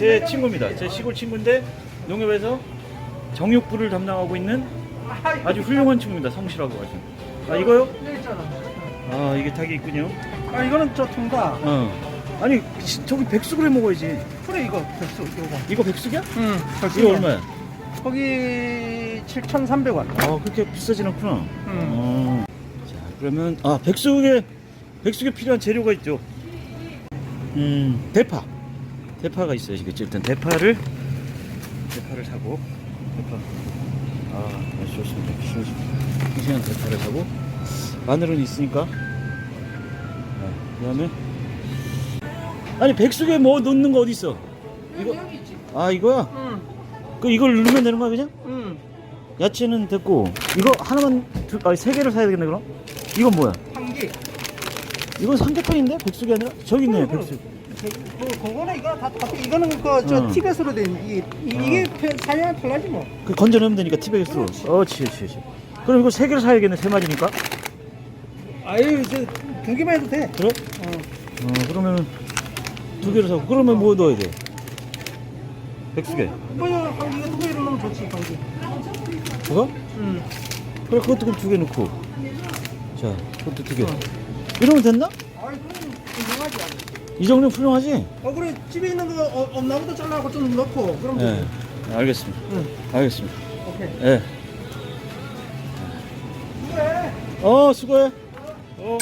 제 친구입니다. 제. 시골 친구인데 농협에서 정육부를 담당하고 있는 아주 훌륭한 친구입니다. 성실하고 아주. 아 이거요? 아 이게 닭이 있군요. 아 이거는 저 통닭. 어. 아니 시- 저기 백숙을 해 먹어야지. 그래 이거 백수 이거. 이거 백숙이야? 응. 이거 얼마야? 거기 7,300원. 아 그렇게 비싸진 않구나. 응. 어. 자 그러면 아 백숙에 백숙에 필요한 재료가 있죠. 음 대파. 대파가. 지금 일단 대파를 대파를 사고 대파. 아 아주 좋습니다. 싱- 싱싱한 대파를 사고 마늘은 있으니까. 아, 그다음에 아니 백숙에 뭐 넣는 거 어디 있어? 이거-. 아 이거야? 응. 그 이걸 넣으면 되는 거야 그냥? 응. 야채는 됐고 이거 하나만 두, 아니 세 개를 사야 되겠네 그럼? 이건 뭐야? 한기. 이건 삼계탕인데 백숙이 아니라 저기 있네 백숙. 그, 그거는 이거 다 똑같아. 이거는 그저 어. 티벳으로 된 이게 이- 이게 사양이 달라지 뭐. 그 건져내면 되니까 티백스로. 어치 치 치. 그럼 이거 세 개를 사야겠네 세 마리니까. 아유 이제 두 개만 해도 돼. 그래? 어. 어 그러면은 두 개를 사고 그러면 뭐 넣어야 돼? 백숙에. 한기 이거 두 개로 넣으면 좋지 한기. 그거? 응. 그래 그것도 그럼 두 개 넣고. 자 그것도 두 개. 어. 이러면 됐나? 아이 그럼 유명하지. 이 정도면 훌륭하지? 어 그래 집에 있는 거 어, 엄나무도 잘라고 좀 넣고 그럼 네. 되지. 알겠습니다. 응. 알겠습니다. 오케이. 예. 그래. 어 수고해. 어.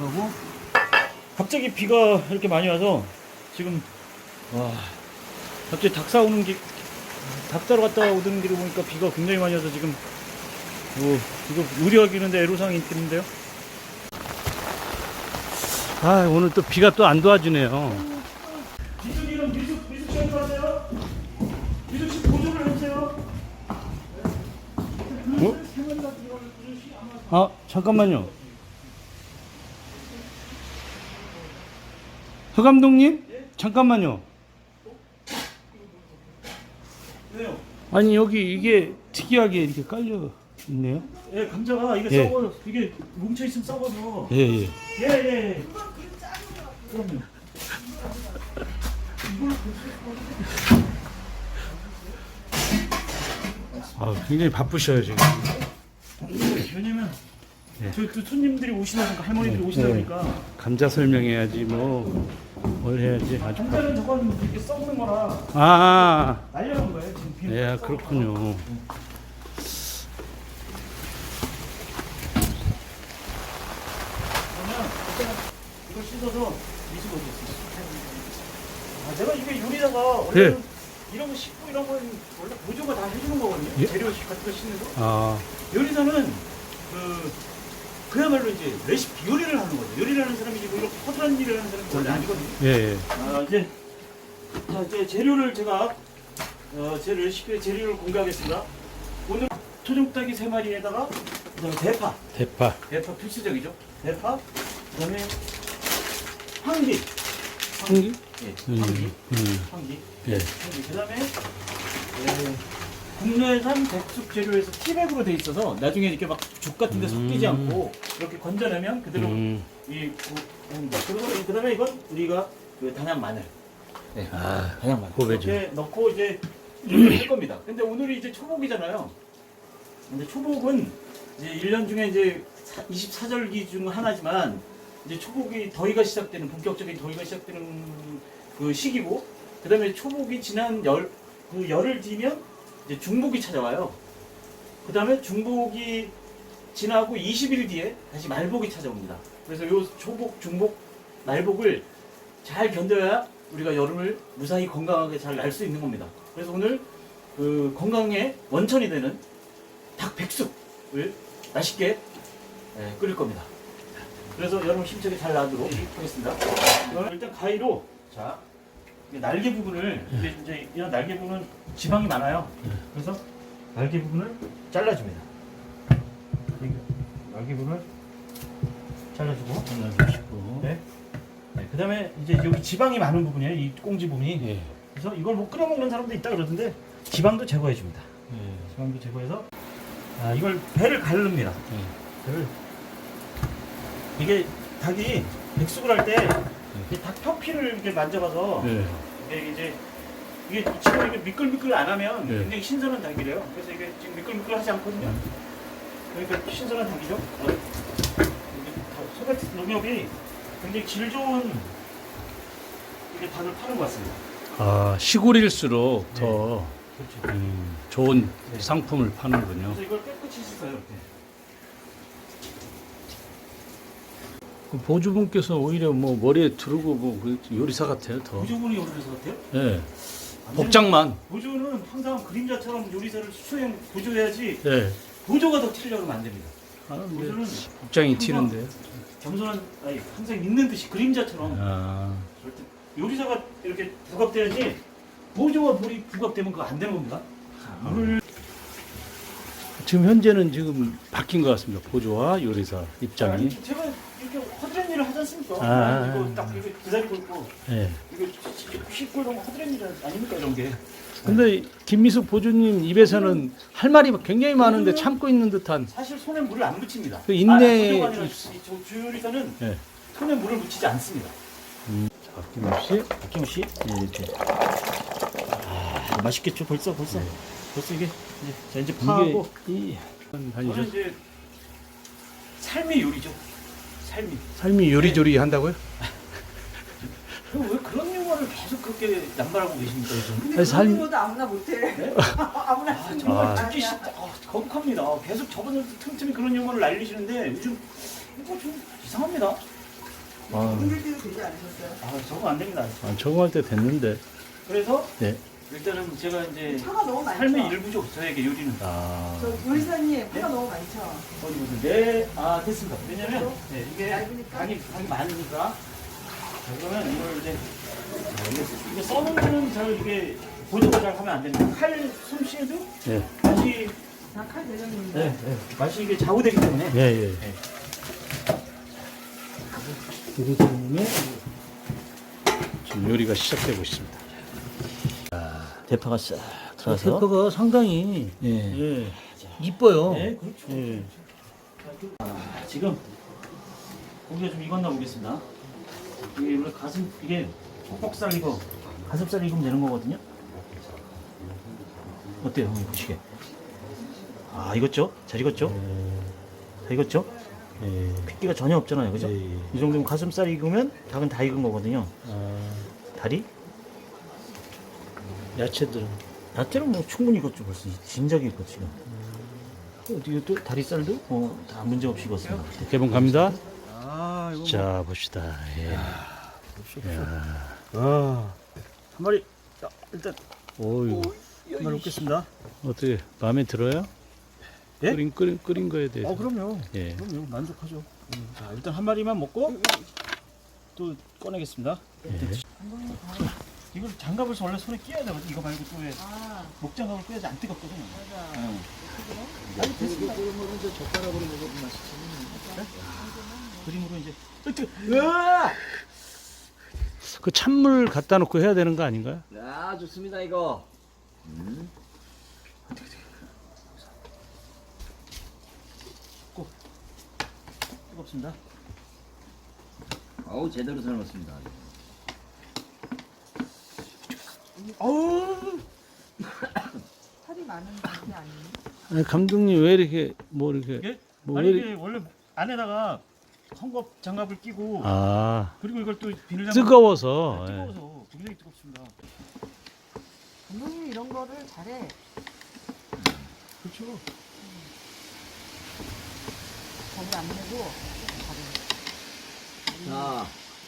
까고 갑자기 비가 이렇게 많이 와서 지금 와 갑자기 닭 사 오는 길 닭사러 갔다 오던 길을 보니까 비가 굉장히 많이 와서 지금 뭐 이거 의료하기는데 애로사항이 있겠는데요? 아 오늘 또 비가 또 안 도와주네요. 미숙이는 미숙 미숙 씨 하세요? 미숙 씨 보조를 해주세요. 아 잠깐만요. 허 감독님 잠깐만요. 아니 여기 이게 특이하게 이렇게 깔려 있네요. 예, 감자가 이게 예. 썩어 이게 뭉쳐 있으면 썩어서. 예 예. 예, 예. 그럼요. 아 굉장히 바쁘셔요 지금. 왜냐면 예. 저희 또 손님들이 오시다 보니까 할머니들이 오시다 네. 보니까 감자 설명해야지 뭐 뭘 해야지 아주 바... 감자는 저건 이렇게 썩는 거라 아, 날려놓은 거예요 지금 비. 예 그렇군요. 그러면 일단 이걸 씻어서 미수고 오겠습니다. 아, 제가 이게 요리다가 원래 는 이런 거 씻고 이런 건 원래 보조가 다 해주는 거거든요. 예. 재료 같은 거 씻는 거. 아 요리사는 그 그야말로 이제 레시피 요리를 하는 거죠. 요리를 하는 사람이지 뭐 이렇게 허술한 일을 하는 사람이 원래 아니거든요. 예. 예. 아 이제 자 이제 재료를 제가 어, 제 레시피의 재료를 공개하겠습니다. 오늘 토종닭이 세 마리에다가 그다음에 대파. 대파. 대파 필수적이죠. 대파, 그다음에 황기, 한기? 예, 음. 황기, 음. 황기, 예. 황기. 그다음에 예, 국내산 백숙 재료에서 티백으로 돼 있어서 나중에 이렇게 막 죽 같은 데 섞이지 음. 않고 이렇게 건져내면 그대로 음. 이 구- 합니다. 그리고 그 다음에 이건 우리가 그 단양 마늘, 네, 아 단양 마늘 고배죠. 이렇게 넣고 이제 요리를 할 겁니다. 근데 오늘이 이제 초복이잖아요. 근데 초복은 이제 1년 중에 이제 24절기 중 하나지만 이제 초복이 더위가 시작되는 본격적인 더위가 시작되는 그 시기고 그다음에 초복이 지난 열 그 열을 뒤면 이제 중복이 찾아와요. 그 다음에 중복이 지나고 20일 뒤에 다시 말복이 찾아옵니다. 그래서 요 초복, 중복, 말복을 잘 견뎌야 우리가 여름을 무사히 건강하게 잘 날 수 있는 겁니다. 그래서 오늘 그 건강의 원천이 되는 닭 백숙을 맛있게 예, 끓일 겁니다. 그래서 여러분 힘차게 잘 나도록 하겠습니다. 그럼 일단 가위로 자 날개 부분을 이게 이제 이런 날개 부분은 지방이 많아요. 그래서 날개 부분을 잘라줍니다. 이 날개 부분을 잘라주고. 잘라주시고. 네. 네. 그다음에 이제 여기 지방이 많은 부분이에요. 이 꽁지 부분이. 예. 그래서 이걸 못 끓여 먹는 사람도 있다 그러던데 지방도 제거해 줍니다. 예. 지방도 제거해서 아 이걸 배를 가릅니다. 예. 배를 이게 닭이 백숙을 할때 닭 표피를 이렇게 만져봐서 예. 이게 이제 이게 지금 이게 미끌미끌 안 하면 네. 굉장히 신선한 닭이래요. 그래서 이게 지금 미끌미끌하지 않거든요. 그러니까 신선한 닭이죠. 소베트 농협이 굉장히 질 좋은 이게 닭을 파는 것 같습니다. 아 시골일수록 네. 더 그렇죠. 음, 좋은 네. 상품을 파는군요. 그래서 이걸 깨끗이 씻어요. 이렇게. 그 보주분께서 오히려 뭐 머리에 두르고 뭐그 요리사 같아요 더. 보조분이 요리사 같아요? 예. 복장만. 보조는 항상 그림자처럼 요리사를 수행 보조해야지 예. 보조가 더 하면 안 됩니다. 아, 보조는 복장이 튀는데. 겸손한 아니 항상 있는 듯이 그림자처럼 아. 절대 요리사가 이렇게 부각돼야지 보조와 물이 부각되면 그거 안 되는 겁니다. 자, 물을 지금 현재는 지금 바뀐 것 같습니다. 보조와 요리사 입장이. 아니, 제가 이렇게 허드렛 일을 하지 않습니까? 아, 아, 이거 아. 딱 이렇게 그다리 꽂고 예. 이거 씻고 이런 거 허드렛 일 아닙니까 이런 게? 근데 김미숙 보조님 입에서는 할 말이 굉장히 많은데 참고 있는 듯한. 사실 손에 물을 안 묻힙니다. 그 인내- 아, 주요리사는 예. 손에 물을 묻히지 않습니다. 자, 아낌없이. 박경우 씨, 예, 이렇게. 아, 맛있겠죠? 벌써 벌써 네. 벌써 이게 이제 자 이제 파하고 이 저는. 이제 삶의 요리죠. 삶이. 삶이 요리조리 한다고요? 그럼 왜 그런 용어를 계속 그렇게 남발하고 계십니까 요즘? 근데 삶- 삶... 도 아무나 못해. 네? 아무나 아, 쓰는 정말 아. 듣기 싫다. 아, 거북합니다. 아, 계속 저번에 틈틈이 그런 용어를 날리시는데 요즘 이거 좀 이상합니다. 아, 힘들 때도 되지 않으셨어요? 아, 저거 안 됩니다. 아, 적응할 때 됐는데. 그래서 네. 일단은 제가 이제 차가 너무 많죠? 삶의 일부죠. 저에게 요리는. 아. 저 요리사님 차가 너무 많죠? 어디 보세요. 네, 아 됐습니다. 왜냐면 네, 이게 얇으니까? 간이 간이 많으니까. 자, 그러면 이걸 이제 자, 이게, 이게 써는 거는 잘 이게 보조가 잘 하면 안 됩니다. 칼 솜씨에도 예. 맛이 다칼 대장님인데. 네, 네, 맛이 이게 좌우되기 때문에 예, 예. 네. 때문에 지금 요리가 시작되고 있습니다. 대파가 싹 페퍼가 상당히 예. 예, 이뻐요. 네, 그렇죠. 예. 아, 지금 고기가 좀 익었나 보겠습니다. 이게 원래 가슴 이게 퍽퍽살 이거 가슴살 익으면 되는 거거든요. 어때요, 형님 보시게? 아 익었죠? 잘 익었죠? 잘 익었죠? 예. 핏기가 전혀 없잖아요, 그죠? 예, 예. 이 정도면 가슴살 익으면 닭은 다 익은 거거든요. 아, 다리? 야채들은 야채는 뭐 충분히 익었죠, 벌써 진작에 익었죠. 지금. 어디 또 다리살도 어, 다 문제 없이 익었습니다. 개봉 갑니다. 아 이거 자 봅시다. 예. 아, 한 마리. 자, 일단 오유 한 마리 먹겠습니다. 어떻게 마음에 들어요? 예? 끓인 끓인 끓인 거에 대해서. 어, 그럼요. 예. 그럼요. 만족하죠. 음, 자, 일단 한 마리만 먹고 또 꺼내겠습니다. 예. 이걸 장갑을 원래 손에 끼워야 되거든. 이거 말고 또 왜 아, 목장갑을 끼워야지 안 뜨겁거든요. 맞아. 응. 아니 됐습니다. 그러면 이제 젓가락으로 먹으면 맛있지. 그림으로 이제 뜨 으아! 그 찬물 갖다 놓고 해야 되는 거 아닌가요? 아 좋습니다 이거 뜨겁습니다. 어우 제대로 삶았습니다 어우! 살이 많은 게 아니에요? 아니, 감독님 왜 이렇게 뭐 이렇게 이게 뭐 아니 왜 이게 이렇게 원래 안에다가 헝겊 장갑을 끼고 아 그리고 이걸 또 비닐 장갑 뜨거워서 네, 예. 뜨거워서 굉장히 뜨겁습니다. 감독님 이런 거를 잘해. 그렇죠. 겁을 안 내고 잘해. 자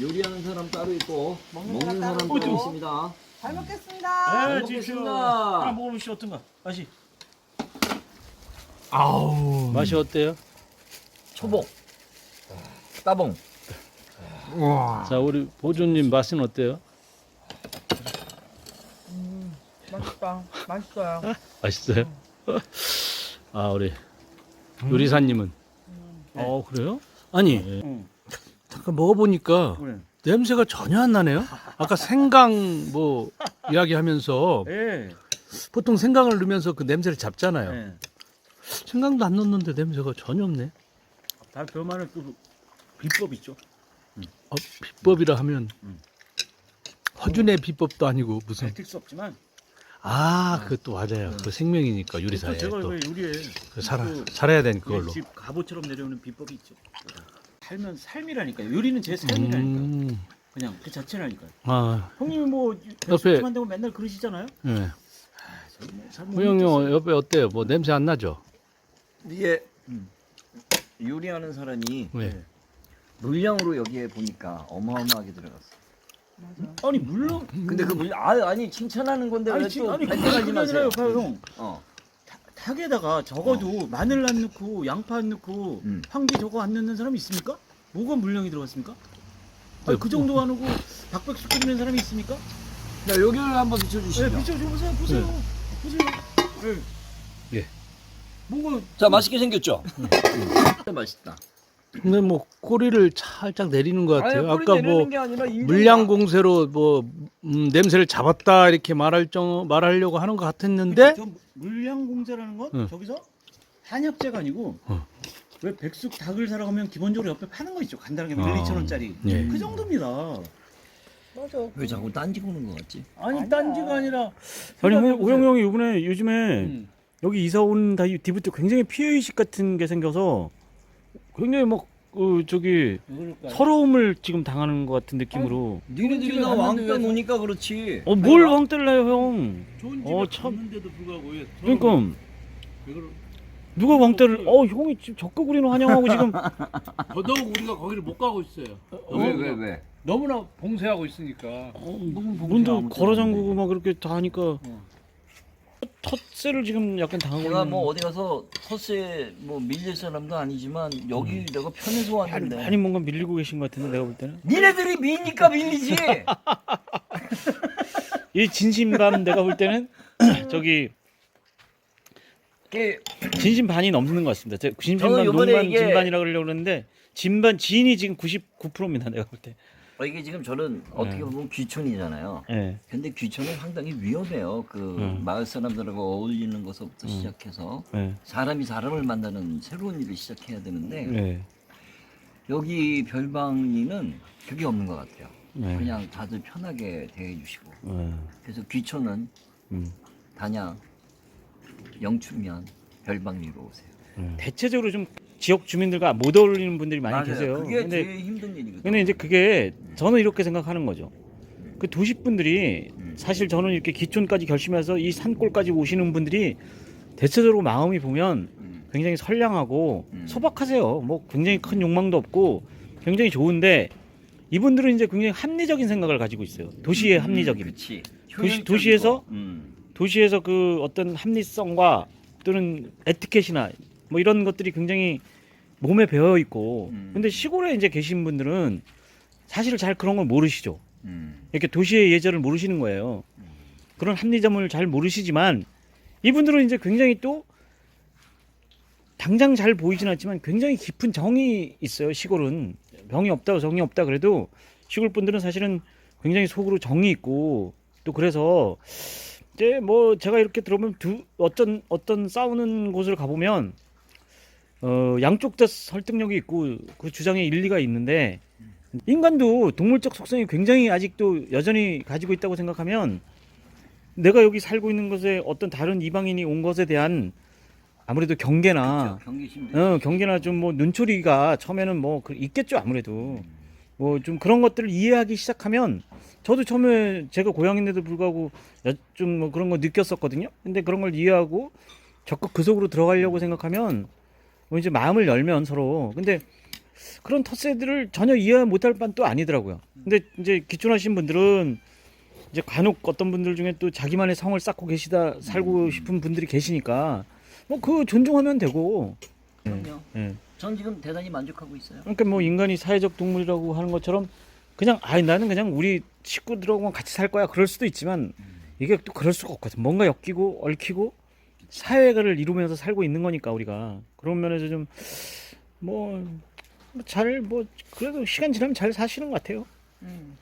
요리하는 사람 따로 있고 먹는 먹는 사람 따로 사람 따로 있고. 있습니다 잘 먹겠습니다. 네, 잘 드십시오. 먹겠습니다. 하나 먹어보시죠 어떤가 맛이. 맛이 어때요? 초복 따봉 자 우리 보조님 맛은 어때요? 맛있다. 맛있어요. 맛있어요? 아 우리 요리사님은 어 그래요? 아니 응. 잠깐 먹어보니까 네. 냄새가 전혀 안 나네요. 아까 생강 뭐 이야기하면서 예. 보통 생강을 넣으면서 그 냄새를 잡잖아요. 예. 생강도 안 넣는데 냄새가 전혀 없네. 다 별만의 또 비법 있죠. 어, 비법이라 하면 음. 허준의 비법도 아니고 무슨 밝힐 수 없지만 아 그것도 맞아요. 그 생명이니까 제가 또왜 요리에 그 살아 또 살아야 되는 그걸로. 집 갑오처럼 내려오는 비법이 있죠. 살면 삶이라니까요. 요리는 제 삶이라니까. 음, 그냥 그 자체라니까요. 아, 형님이 뭐 옆에- 백숙 만들고 맨날 그러시잖아요. 예. 뭐잘 후영 형 옆에 어때요? 뭐 냄새 안 나죠? 이게 음. 요리하는 사람이 왜? 물량으로 여기에 보니까 어마어마하게 들어갔어. 맞아. 아니 물론 근데 그 물량 아 아니 칭찬하는 건데 아니 왜 지금 또 아니 그게. 아니라요, 봐요 형. 어. 닭에다가 적어도 마늘 안 넣고 양파 안 넣고 음. 황기 저거 안 넣는 사람이 있습니까? 뭐가 물량이 들어갔습니까? 아니, 네, 그 정도 안 하고 박백숙 끓이는 사람이 있습니까? 자 여기를 한번 비춰주시죠. 네, 비춰 보세요, 보세요, 보세요. 네. 예. 뭐가 자 맛있게 생겼죠? 진짜 맛있다. 근데 뭐 꼬리를 살짝 내리는 것 같아요. 아니, 아까 뭐 물량 공세로 뭐 음, 냄새를 잡았다 이렇게 말할 정 말하려고 하는 것 같았는데 저 물량 공제라는 건 응. 저기서 한약재가 아니고 어. 왜 백숙 닭을 사러 가면 기본적으로 옆에 파는 거 있죠 간단하게 1, 어. 2천 원짜리 예. 그 정도입니다. 맞아. 왜 자꾸 딴지 구는 것 같지? 아니 아니야. 딴지가 아니라 아니. 호영 형이 이번에 요즘에 음. 여기 이사 온다 뒤부터 굉장히 피해의식 같은 게 생겨서 굉장히 막 어, 저기 왜 그럴까요? 서러움을 지금 당하는 것 같은 느낌으로 니네들이 나 왕따 노니까 그렇지. 어 뭘 왕따를 해요 형 좋은 집에 어, 참. 갔는데도 불구하고 왜 그러니까 왜 그러- 누가 왕따를 어 형이 지금 적극 우리는 환영하고 지금 더더욱 우리가 거기를 못 가고 있어요. 왜왜 왜? 너무나 봉쇄하고 있으니까. 어, 문도 걸어 잠그고 막 그렇게 다 하니까 텃세를 지금 약간 당하고 내가 있는 뭐 어디 가서 텃세 뭐 밀릴 사람도 아니지만 여기 내가 편해서 왔는데 많이 뭔가 밀리고 계신 것 같은데 내가 볼 때는 니네들이 미니까 밀리지. 이 진심감 내가 볼 때는 저기 이게 진심 반이 넘는 것 같습니다. 제가 진심 저는 반, 요번에 농반, 이게- 진반이라고 그러려고 그러는데 진반 진이 지금 99%입니다. 내가 볼 때. 어, 이게 지금 저는 어떻게 보면 귀촌이잖아요. 예. 근데 귀촌은 상당히 위험해요. 그 음. 마을 사람들하고 어울리는 것부터 시작해서 예. 사람이 사람을 만나는 새로운 일을 시작해야 되는데 예. 여기 별방리는 그게 없는 것 같아요. 예. 그냥 다들 편하게 대해주시고 예. 그래서 귀촌은 음. 단양, 영춘면 별방리로 오세요. 대체적으로 좀 지역 주민들과 못 어울리는 분들이 많이. 계세요. 그게 근데 제일 힘든 일이거든요. 근데 이제 그게 저는 이렇게 생각하는 거죠. 그 도시 분들이 음. 사실 저는 이렇게 기촌까지 결심해서 이 산골까지 오시는 분들이 대체적으로 마음이 보면 음. 굉장히 선량하고 음. 소박하세요. 뭐 굉장히 큰 욕망도 없고 굉장히 좋은데 이분들은 이제 굉장히 합리적인 생각을 가지고 있어요. 도시의 합리적인. 그치. 도시- 도시에서? 음. 도시에서 그 어떤 합리성과 또는 에티켓이나 뭐 이런 것들이 굉장히 몸에 배어 있고 음. 근데 시골에 이제 계신 분들은 사실 잘 그런 걸 모르시죠. 음. 이렇게 도시의 예절을 모르시는 거예요. 그런 합리점을 잘 모르시지만 이분들은 이제 굉장히 또 당장 잘 보이진 않지만 굉장히 깊은 정이 있어요. 시골은 병이 없다고 정이 없다 그래도 시골 분들은 사실은 굉장히 속으로 정이 있고 또 그래서 이제 뭐 제가 이렇게 들어보면 두 어떤 어떤 싸우는 곳을 가보면 어 양쪽 다 설득력이 있고 그 주장에 일리가 있는데 인간도 동물적 속성이 굉장히 아직도 여전히 가지고 있다고 생각하면 내가 여기 살고 있는 곳에 어떤 다른 이방인이 온 것에 대한 아무래도 경계나 경계심도 어, 경계나 좀 뭐 눈초리가 처음에는 뭐 그- 있겠죠 아무래도. 뭐 좀 그런 것들을 이해하기 시작하면 저도 처음에 제가 고향인데도 불구하고 좀 뭐 그런 거 느꼈었거든요. 근데 그런 걸 이해하고 적극 그 속으로 들어가려고 생각하면 뭐 이제 마음을 열면 서로. 근데 그런 텃세들을 전혀 이해 못할 바또 아니더라고요. 근데 이제 기촌하신 분들은 이제 간혹 어떤 분들 중에 또 자기만의 성을 쌓고 계시다 살고 싶은 분들이 계시니까 뭐 그 존중하면 되고 그럼요. 예. 전 지금 대단히 만족하고 있어요. 그러니까 뭐 인간이 사회적 동물이라고 하는 것처럼 그냥 아이 나는 그냥 우리 식구들하고만 같이 살 거야 그럴 수도 있지만 이게 또 그럴 수가 없거든 뭔가 엮이고 얽히고 사회를 이루면서 살고 있는 거니까 우리가 그런 면에서 좀 뭐 잘 뭐 그래도 시간 지나면 잘 사시는 것 같아요. 음.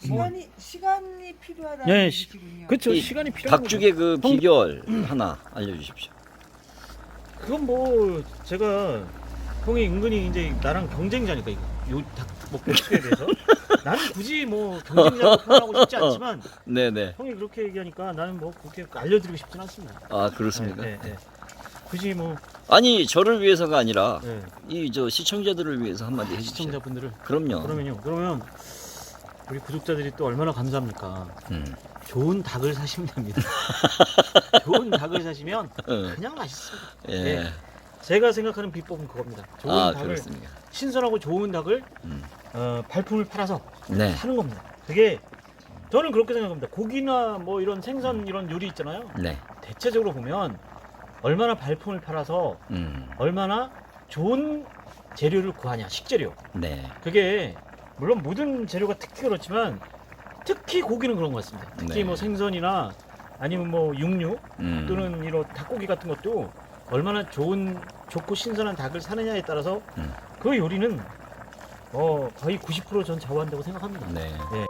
시간이 시간이 필요하다는 네, 시- 얘기군요. 그렇죠. 이 시간이 필요한 거죠. 닭죽의 그 비결 하나 알려주십시오. 그건 뭐 제가 형이 은근히 이제 나랑 경쟁자니까 이거 요닭 먹방식에 대해서 나는 굳이 뭐 경쟁자로 표현하고 싶지 않지만 네네. 형이 그렇게 얘기하니까 나는 뭐 그렇게 알려드리고 싶진 않습니다. 아 그렇습니까? 네, 네, 네. 굳이 뭐 아니 저를 위해서가 아니라 네, 이 저 시청자들을 위해서 한마디 해주십시오. 시청자분들을 그럼요. 그러면요. 그러면 우리 구독자들이 또 얼마나 감사합니까? 음. 좋은 닭을 사시면 됩니다. 좋은 닭을 사시면 어, 그냥 맛있습니다. 예. 네. 제가 생각하는 비법은 그겁니다. 좋은 아 닭을 그렇습니까? 신선하고 좋은 닭을 음. 어, 발품을 팔아서 네. 하는 겁니다. 그게 저는 그렇게 생각합니다. 고기나 뭐 이런 생선 이런 요리 있잖아요. 네. 대체적으로 보면 얼마나 발품을 팔아서 음. 얼마나 좋은 재료를 구하냐 식재료. 네. 그게 물론 모든 재료가 특히 그렇지만 특히 고기는 그런 것 같습니다. 특히 네. 뭐 생선이나 아니면 뭐 육류 음. 또는 이런 닭고기 같은 것도 얼마나 좋은 좋고 신선한 닭을 사느냐에 따라서 음. 그 요리는 어 거의 90%전 좌우한다고 생각합니다. 네. 네.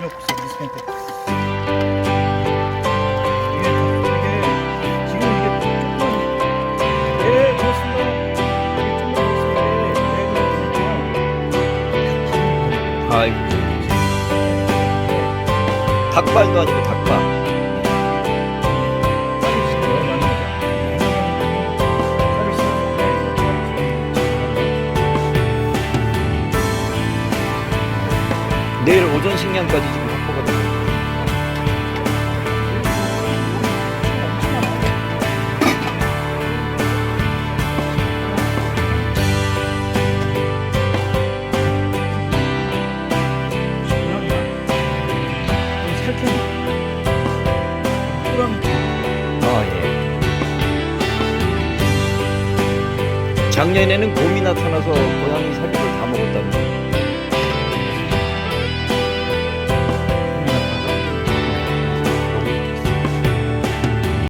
예. 작년에는 곰이 나타나서 살이